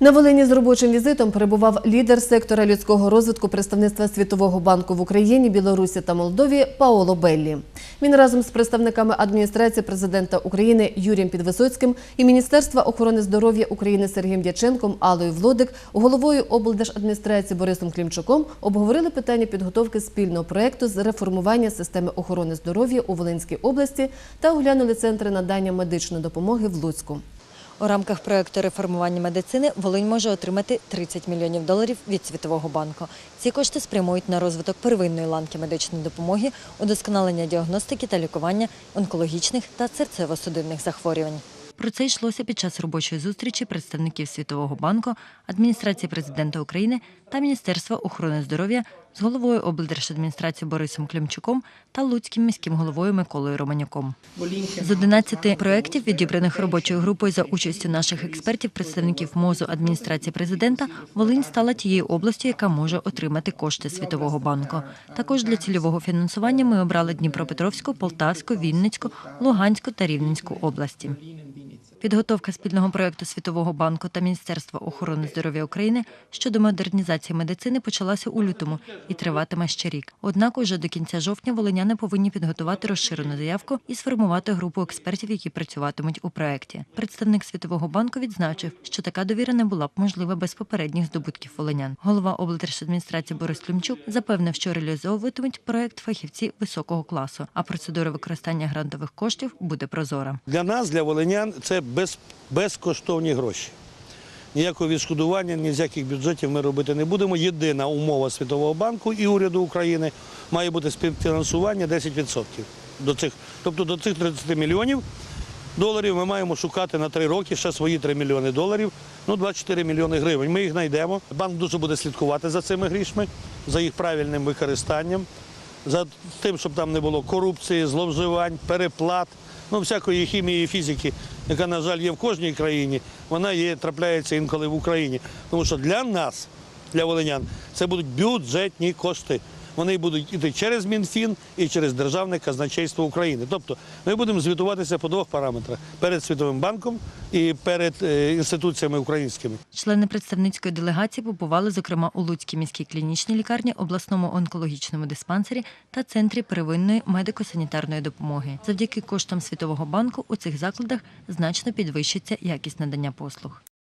На Волині з робочим візитом перебував лідер сектора людського розвитку представництва Світового банку в Україні, Білорусі та Молдові Паоло Беллі. Він разом з представниками адміністрації президента України Юрієм Підвисоцьким і Міністерства охорони здоров'я України Сергієм Дяченком, Алою Влодик, головою облдержадміністрації Борисом Клімчуком обговорили питання підготовки спільного проекту з реформування системи охорони здоров'я у Волинській області та оглянули центри надання медичної допомоги в Луцьку. У рамках проекту реформування медицини Волинь може отримати 30 мільйонів доларів від Світового банку. Ці кошти спрямують на розвиток первинної ланки медичної допомоги, удосконалення діагностики та лікування онкологічних та серцево-судинних захворювань. Про це йшлося під час робочої зустрічі представників Світового банку, адміністрації президента України та Міністерства охорони здоров'я з головою облдержадміністрації Борисом Климчуком та Луцьким міським головою Миколою Романюком. З 11 проєктів, відібраних робочою групою за участю наших експертів, представників МОЗу адміністрації президента, Волинь стала тією областю, яка може отримати кошти Світового банку. Також для цільового фінансування ми обрали Дніпропетровську, Полтавську, Вінницьку, Луганську та Рівненську області. Підготовка спільного проєкту Світового банку та Міністерства охорони здоров'я України щодо модернізації медицини почалася у лютому і триватиме ще рік. Однак, уже до кінця жовтня волиняни повинні підготувати розширену заявку і сформувати групу експертів, які працюватимуть у проєкті. Представник Світового банку відзначив, що така довіра не була б можлива без попередніх здобутків волинян. Голова облдержадміністрації Борис Климчук запевнив, що реалізовуватимуть проєкт фахівці високого класу, а процедура використання грантових коштів буде прозора. Для нас, для волинян, це без, безкоштовні гроші. Ніякого відшкодування, ні з яких бюджетів ми робити не будемо. Єдина умова Світового банку і уряду України має бути співфінансування 10%. До цих, тобто до цих 30 мільйонів доларів ми маємо шукати на три роки ще свої 3 мільйони доларів, ну 24 мільйони гривень. Ми їх знайдемо. Банк дуже буде слідкувати за цими грішми, за їх правильним використанням, за тим, щоб там не було корупції, зловживань, переплат, ну всякої хімії і фізики, яка, на жаль, є в кожній країні, вона є, трапляється інколи в Україні. Тому що для нас, для волинян, це будуть бюджетні кошти. Вони будуть йти через Мінфін і через Державне казначейство України. Тобто ми будемо звітуватися по двох параметрах перед Світовим банком і перед е, інституціями українськими. Члени представницької делегації побували, зокрема, у Луцькій міській клінічній лікарні, обласному онкологічному диспансері та центрі первинної медико-санітарної допомоги. Завдяки коштам Світового банку у цих закладах значно підвищиться якість надання послуг.